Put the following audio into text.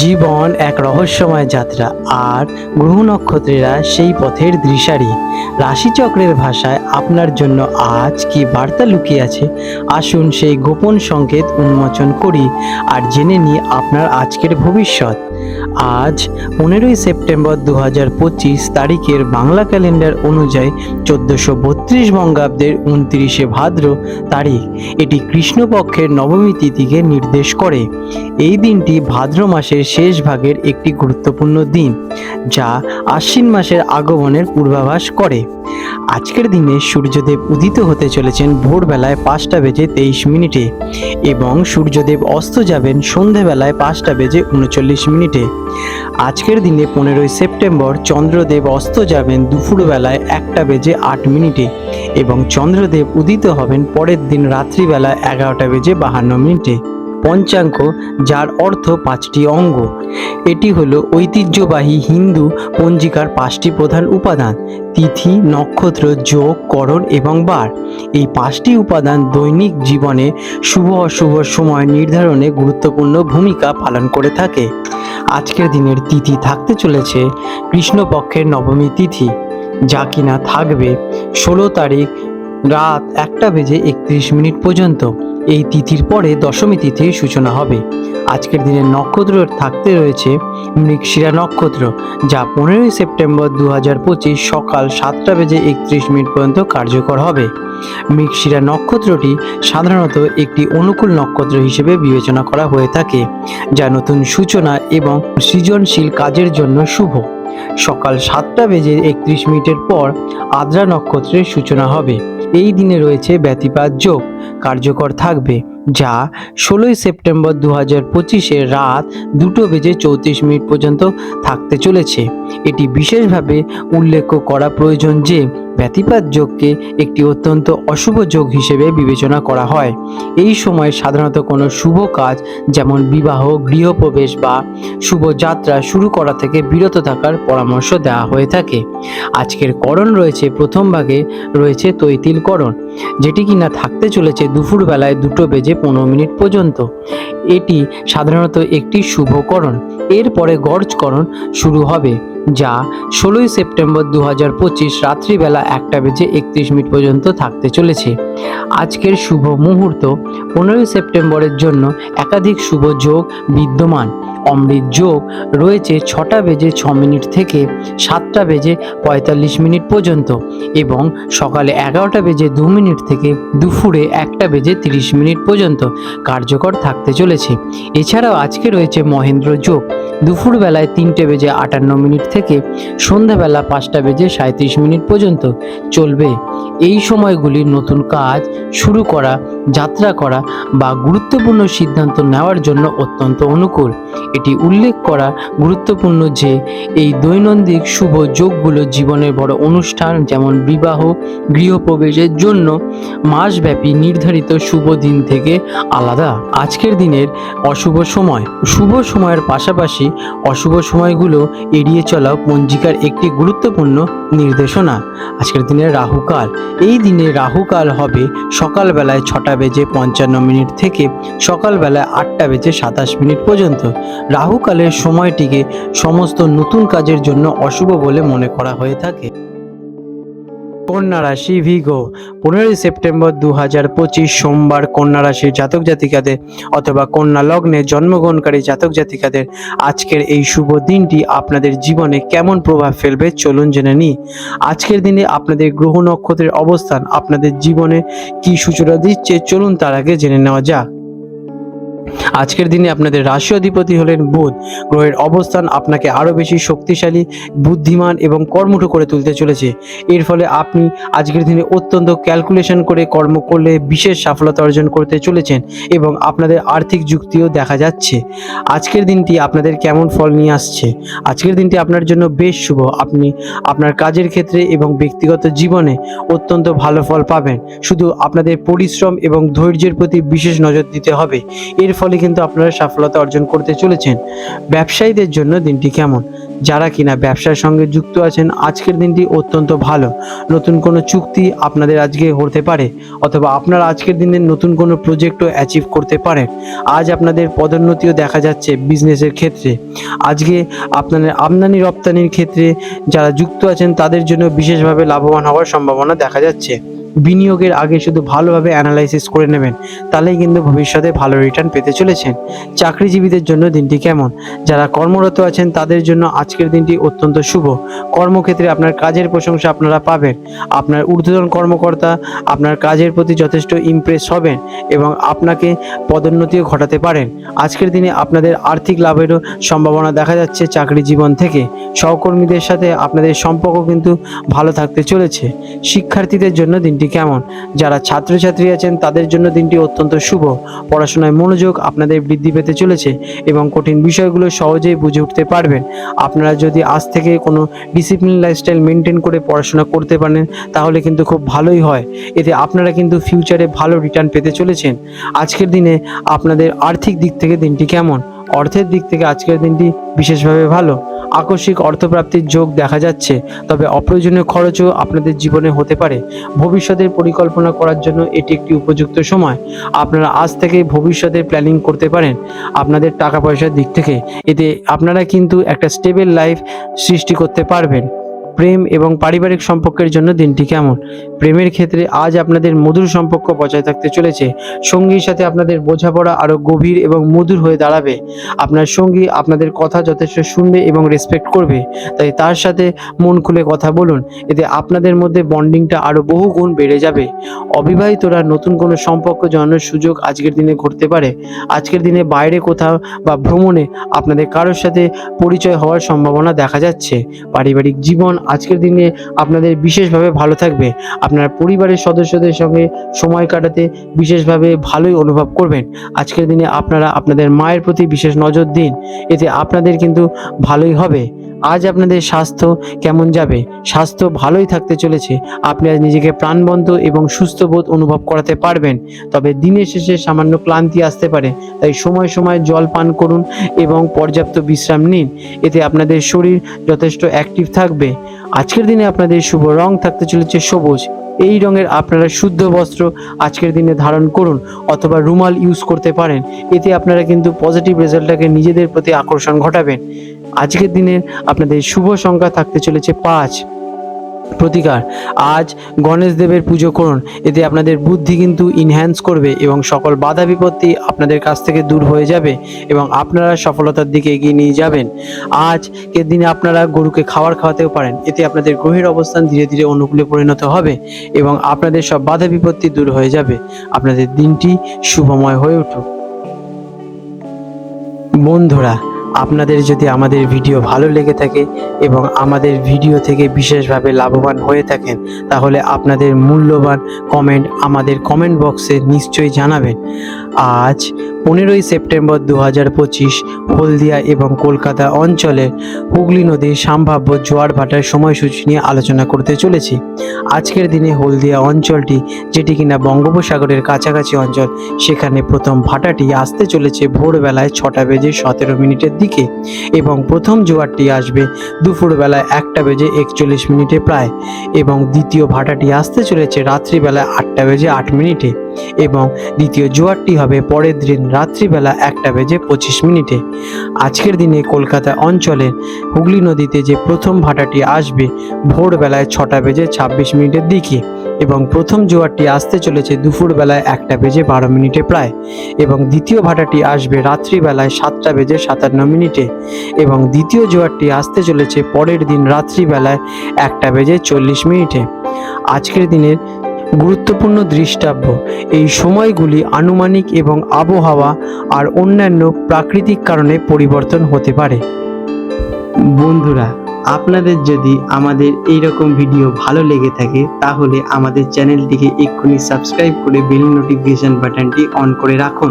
জীবন এক রহস্যময় যাত্রা, আর গ্রহ নক্ষত্রেরা সেই পথের দৃশারি। রাশিচক্রের ভাষায় আপনার জন্য আজ কি বার্তা লুকিয়ে আছে? আসুন সেই গোপন সংকেত উন্মোচন করি, আর জেনে নিই আপনার আজকের ভবিষ্যৎ। আজ পনেরোই সেপ্টেম্বর দু হাজার পঁচিশ তারিখের বাংলা ক্যালেন্ডার অনুযায়ী চোদ্দোশো বত্রিশ বঙ্গাব্দের উনত্রিশে ভাদ্র তারিখ এটি কৃষ্ণপক্ষের নবমী তিথিকে নির্দেশ করে। এই দিনটি ভাদ্র মাসের শেষ ভাগের একটি গুরুত্বপূর্ণ দিন, যা আশ্বিন মাসের আগমনের পূর্বাভাস করে। আজকের দিনে সূর্যদেব উদিত হতে চলেছেন ভোরবেলায় পাঁচটা বেজে তেইশ মিনিটে এবং সূর্যদেব অস্ত যাবেন সন্ধেবেলায় পাঁচটা বেজে উনচল্লিশ মিনিটে। আজকের দিনে পনেরোই সেপ্টেম্বর চন্দ্রদেব অস্ত যাবেন দুপুরবেলায় একটা বেজে আট মিনিটে এবং চন্দ্রদেব উদিত হবেন পরের দিন রাত্রিবেলা এগারোটা বেজে বাহান্ন মিনিটে। পঞ্চাঙ্গ, যার অর্থ পাঁচটি অঙ্গ। এটি হলো ঐতিহ্যবাহী হিন্দু পঞ্জিকার পাঁচটি প্রধান উপাদান, তিথি, নক্ষত্র, যোগ, করণ এবং বার। এই পাঁচটি উপাদান দৈনিক জীবনে শুভ অশুভ সময় নির্ধারণে গুরুত্বপূর্ণ ভূমিকা পালন করে থাকে। আজকের দিনের তিথি থাকতে চলেছে কৃষ্ণপক্ষের নবমী তিথি, যা কিনা থাকবে ষোলো তারিখ রাত একটা বেজে একত্রিশ মিনিট পর্যন্ত। এই তিথির পরে দশমী তিথির সূচনা হবে। আজকের দিনের নক্ষত্র থাকতে রয়েছে মৃগশিরা নক্ষত্র, যা পনেরোই সেপ্টেম্বর দু হাজার পঁচিশ সকাল সাতটা বেজে একত্রিশ মিনিট পর্যন্ত কার্যকর হবে। মৃগশিরা নক্ষত্রটি সাধারণত একটি অনুকূল নক্ষত্র হিসেবে বিবেচনা করা হয়ে থাকে, যা নতুন সূচনা এবং সৃজনশীল কাজের জন্য শুভ। সকাল সাতটা বেজে একত্রিশ মিনিটের পর আদ্রা নক্ষত্রের সূচনা হবে। এই দিনে রয়েছে ব্যতিপাত যোগ। কার্যকর থাকবে যা ষোলোই সেপ্টেম্বর দু হাজার পঁচিশে রাত দুটো বেজে চৌত্রিশ মিনিট পর্যন্ত থাকতে চলেছে। এটি বিশেষভাবে উল্লেখ করা প্রয়োজন যে ব্যতিপাত যোগকে একটি অত্যন্ত অশুভ যোগ হিসেবে বিবেচনা করা হয়। এই সময় সাধারণত কোনো শুভ কাজ, যেমন বিবাহ, গৃহপ্রবেশ বা শুভ যাত্রা শুরু করা থেকে বিরত থাকার পরামর্শ দেওয়া হয়ে থাকে। আজকের করণ রয়েছে প্রথম ভাগে রয়েছে তৈতিল করণ যেটি কিনা থাকতে চলেছে দুপুর বেলায় দুটো বেজে পনেরো মিনিট পর্যন্ত। এটি সাধারণত একটি শুভকরণ এরপরে গর্জকরণ শুরু হবে। যা ষোলোই সেপ্টেম্বর দু হাজার পঁচিশ রাত্রিবেলা একটা বেজে একত্রিশ মিনিট পর্যন্ত থাকতে চলেছে। আজকের শুভ মুহূর্ত পনেরোই সেপ্টেম্বরের জন্য একাধিক শুভ যোগ বিদ্যমান। অমৃত যোগ রয়েছে ছটা বেজে ছ মিনিট থেকে সাতটা বেজে পঁয়তাল্লিশ মিনিট পর্যন্ত এবং সকালে এগারোটা বেজে দু মিনিট থেকে দুপুরে একটা বেজে তিরিশ মিনিট পর্যন্ত কার্যকর থাকতে চলেছে। এছাড়াও আজকে রয়েছে মহেন্দ্র যোগ। দুপুরবেলায় তিনটে বেজে আটান্ন মিনিট থেকে সন্ধ্যাবেলা পাঁচটা বেজে সাঁত্রিশ মিনিট পর্যন্ত চলবে এই সময়গুলি নতুন কাজ শুরু করা, যাত্রা করা বা গুরুত্বপূর্ণ সিদ্ধান্ত নেওয়ার জন্য অত্যন্ত অনুকূল। এটি উল্লেখ করা গুরুত্বপূর্ণ যে, এই দৈনন্দিন শুভ যোগগুলো জীবনের বড় অনুষ্ঠান যেমন বিবাহ, গৃহপ্রবেশের জন্য মাসব্যাপী নির্ধারিত শুভ দিন থেকে আলাদা। আজকের দিনের অশুভ সময়। শুভ সময়ের পাশাপাশি অশুভ সময়গুলো এড়িয়ে চলা পঞ্জিকার একটি গুরুত্বপূর্ণ নির্দেশনা। আজকের দিনের রাহুকাল এই দিনে রাহুকাল হবে সকালবেলায় ছটা বেজে পঞ্চান্ন মিনিট থেকে সকালবেলায় আটটা বেজে সাতাশ মিনিট পর্যন্ত। রাহুকালের সময়টিকে সমস্ত নতুন কাজের জন্য অশুভ বলে মনে করা হয়ে থাকে। কন্যা রাশি ভিগো। পনেরোই সেপ্টেম্বর দু হাজার পঁচিশ সোমবার কন্যা রাশির জাতক জাতিকাদের অথবা কন্যা লগ্নে জন্মগ্রহণকারী জাতক জাতিকাদের আজকের এই শুভ দিনটি আপনাদের জীবনে কেমন প্রভাব ফেলবে চলুন জেনে নিই। আজকের দিনে আপনাদের গ্রহ নক্ষত্রের অবস্থান, আপনাদের জীবনে কি সূচনা দিচ্ছে চলুন তার আগে জেনে নেওয়া যাক। আজকের দিনে আপনাদের রাশি অধিপতি হলেন বুধ। গ্রহের অবস্থান আপনাকে আরও বেশি শক্তিশালী, বুদ্ধিমান এবং কর্মঠ করে তুলতে চলেছে। এর ফলে আপনি আজকের দিনে অত্যন্ত ক্যালকুলেশন করে কর্ম করলে বিশেষ সফলতা অর্জন করতে চলেছেন এবং আপনাদের আর্থিক যুক্তিও দেখা যাচ্ছে। আজকের দিনটি আপনাদের কেমন ফল নিয়ে আসছে? আজকের দিনটি আপনার জন্য বেশ শুভ। আপনি আপনার কাজের ক্ষেত্রে এবং ব্যক্তিগত জীবনে অত্যন্ত ভালো ফল পাবেন। শুধু আপনাদের পরিশ্রম এবং ধৈর্যের প্রতি বিশেষ নজর দিতে হবে। এর ফলে কিন্তু আপনারা সফলতা অর্জন করতে চলেছেন। ব্যবসায়ীদের জন্য দিনটি কেমন? যারা কিনা ব্যবসার সঙ্গে যুক্ত আছেন, আজকের দিনটি অত্যন্ত ভালো। নতুন কোনো চুক্তি আপনাদের আজকে হতে পারে, অথবা আপনারা আজকের দিনে নতুন কোনো প্রজেক্টও অ্যাচিভ করতে পারেন। আজ আপনাদের পদোন্নতিও দেখা যাচ্ছে বিজনেসের ক্ষেত্রে। আজকে আপনাদের আমদানি রপ্তানির ক্ষেত্রে যারা যুক্ত আছেন, তাদের জন্য বিশেষভাবে লাভবান হওয়ার সম্ভাবনা দেখা যাচ্ছে। বিনিয়োগের আগে শুধু ভালোভাবে অ্যানালাইসিস করে নেবেন, তাহলেই কিন্তু ভবিষ্যতে ভালো রিটার্ন পেতে চলেছেন। চাকরিজীবীদের জন্য দিনটি কেমন? যারা কর্মরত আছেন, তাদের জন্য আজকের দিনটি অত্যন্ত শুভ। কর্মক্ষেত্রে আপনার কাজের প্রশংসা আপনারা পাবেন। আপনার ঊর্ধ্বতন কর্মকর্তা আপনার কাজের প্রতি যথেষ্ট ইমপ্রেস হবেন এবং আপনাকে পদোন্নতিও ঘটাতে পারেন। আজকের দিনে আপনাদের আর্থিক লাভেরও সম্ভাবনা দেখা যাচ্ছে চাকরি জীবন থেকে। সহকর্মীদের সাথে আপনাদের সম্পর্ক কিন্তু ভালো থাকতে চলেছে। শিক্ষার্থীদের জন্য দিনটি কেমন? যারা ছাত্রছাত্রী আছেন, তাদের জন্য দিনটি অত্যন্ত শুভ। পড়াশোনায় মনোযোগ আপনাদের বৃদ্ধি পেতে চলেছে এবং কঠিন বিষয়গুলো সহজেই বুঝে উঠতে পারবেন। আপনারা যদি আজ থেকে কোনো ডিসিপ্লিন লাইফস্টাইল মেনটেন করে পড়াশোনা করতে পারেন, তাহলে কিন্তু খুব ভালোই হয়। এতে আপনারা কিন্তু ফিউচারে ভালো রিটার্ন পেতে চলেছেন। আজকের দিনে আপনাদের আর্থিক দিক থেকে দিনটি কেমন? অর্থের দিক থেকে আজকের দিনটি বিশেষভাবে ভালো। আকস্মিক অর্থপ্রাপ্তির যোগ দেখা যাচ্ছে, তবে অপ্রয়োজনীয় খরচও আপনাদের জীবনে হতে পারে। ভবিষ্যতের পরিকল্পনা করার জন্য এটি একটি উপযুক্ত সময়। আপনারা আজ থেকে ভবিষ্যতের প্ল্যানিং করতে পারেন আপনাদের টাকা পয়সার দিক থেকে। এতে আপনারা কিন্তু একটা স্টেবল লাইফ সৃষ্টি করতে পারবেন। প্রেম এবং পারিবারিক সম্পর্কের জন্য দিনটি কেমন? প্রেমের ক্ষেত্রে আজ আপনাদের মধুর সম্পর্ক বজায় থাকতে চলেছে। সঙ্গীর সাথে আপনাদের বোঝাপড়া আরও গভীর এবং মধুর হয়ে দাঁড়াবে। আপনার সঙ্গী আপনাদের কথা যথেষ্ট শুনবে এবং রেসপেক্ট করবে। তাই তার সাথে মন খুলে কথা বলুন। এতে আপনাদের মধ্যে বন্ডিংটা আরও বহু গুণ বেড়ে যাবে। অবিবাহিতরা নতুন কোনো সম্পর্ক জন্মের সুযোগ আজকের দিনে ঘটতে পারে। আজকের দিনে বাইরে কোথাও বা ভ্রমণে আপনাদের কারোর সাথে পরিচয় হওয়ার সম্ভাবনা দেখা যাচ্ছে। পারিবারিক জীবন আজকের দিনে আপনাদের বিশেষভাবে ভালো থাকবে। আপনার পরিবারের সদস্যদের সঙ্গে সময় কাটাতে বিশেষভাবে ভালোই অনুভব করবেন। আজকের দিনে আপনারা আপনাদের মায়ের প্রতি বিশেষ নজর দিন, এতে আপনাদের কিন্তু ভালোই হবে। আজ আপনাদের স্বাস্থ্য কেমন যাবে? স্বাস্থ্য ভালোই থাকতে চলেছে। আপনি আজ নিজেকে প্রাণবন্ত এবং সুস্থ বোধ অনুভব করাতে পারবেন। তবে দিনের শেষে সামান্য ক্লান্তি আসতে পারে, তাই সময় সময় জল পান করুন এবং পর্যাপ্ত বিশ্রাম নিন। এতে আপনাদের শরীর যথেষ্ট অ্যাক্টিভ থাকবে। আজকের দিনে আপনাদের শুভ রং থাকতে চলেছে সবুজ। এই রঙের আপনারা শুদ্ধ বস্ত্র আজকের দিনে ধারণ করুন অথবা রুমাল ইউজ করতে পারেন। এতে আপনারা কিন্তু পজিটিভ রেজাল্টটাকে নিজেদের প্রতি আকর্ষণ ঘটাবেন। আজকের দিনের আপনাদের শুভ সংখ্যা থাকতে চলেছে পাঁচ। প্রতিকার। আজ গণেশ দেবের পুজো করুন, এতে আপনাদের বুদ্ধি কিন্তু ইনহ্যান্স করবে এবং সকল বাধা বিপত্তি আপনাদের কাছ থেকে দূর হয়ে যাবে এবং আপনারা সফলতার দিকে এগিয়ে নিয়ে যাবেন। আজকের দিনে আপনারা গরুকে খাবার খাওয়াতেও পারেন, এতে আপনাদের গ্রহের অবস্থান ধীরে ধীরে অনুকূলে পরিণত হবে এবং আপনাদের সব বাধা বিপত্তি দূর হয়ে যাবে। আপনাদের দিনটি শুভময় হয়ে উঠুক। বন্ধুরা আপনাদের যদি আমাদের ভিডিও ভালো লেগে থাকে এবং আমাদের ভিডিও থেকে বিশেষভাবে লাভবান হয়ে থাকেন, তাহলে আপনাদের মূল্যবান কমেন্ট আমাদের কমেন্ট বক্সে নিশ্চয়ই জানাবেন। আজ পনেরোই সেপ্টেম্বর দু হাজার পঁচিশ হলদিয়া এবং কলকাতা অঞ্চলে হুগলি নদীর সম্ভাব্য জোয়ার ভাটার সময়সূচি নিয়ে আলোচনা করতে চলেছি। আজকের দিনে হলদিয়া অঞ্চলটি, যেটি কিনা বঙ্গোপসাগরের কাছাকাছি অঞ্চল, সেখানে প্রথম ভাটাটি আসতে চলেছে ভোরবেলায় ছটা বেজে সতেরো মিনিটের দিকে এবং প্রথম জোয়ারটি আসবে দুপুরবেলায় একটা বেজে একচল্লিশ মিনিটে প্রায় এবং দ্বিতীয় ভাটাটি আসতে চলেছে রাত্রিবেলায় আটটা বেজে আট মিনিটে। এবং দ্বিতীয় জোয়ারটি হবে পরের দিন রাত্রিবেলা একটা বেজে পঁচিশ মিনিটে। আজকের দিনে কলকাতা অঞ্চলের হুগলি নদীতে যে প্রথম ভাটাটি আসবে ভোরবেলায় ছটা বেজে ছাব্বিশ মিনিটের দিকে এবং প্রথম জোয়ারটি আসতে চলেছে দুপুরবেলায় একটা বেজে বারো মিনিটে প্রায় এবং দ্বিতীয় ভাটাটি আসবে রাত্রিবেলায় সাতটা বেজে সাতান্ন মিনিটে এবং দ্বিতীয় জোয়ারটি আসতে চলেছে পরের দিন রাত্রিবেলায় একটা বেজে চল্লিশ মিনিটে। আজকের দিনের গুরুত্বপূর্ণ দৃষ্টাব্য। এই সময়গুলি আনুমানিক এবং আবহাওয়া আর অন্যান্য প্রাকৃতিক কারণে পরিবর্তন হতে পারে। বন্ধুরা, আপনাদের যদি আমাদের এই রকম ভিডিও ভালো লেগে থাকে, তাহলে আমাদের চ্যানেলটিকে এক্ষুনি সাবস্ক্রাইব করে বেল নোটিফিকেশন বাটনটি অন করে রাখুন।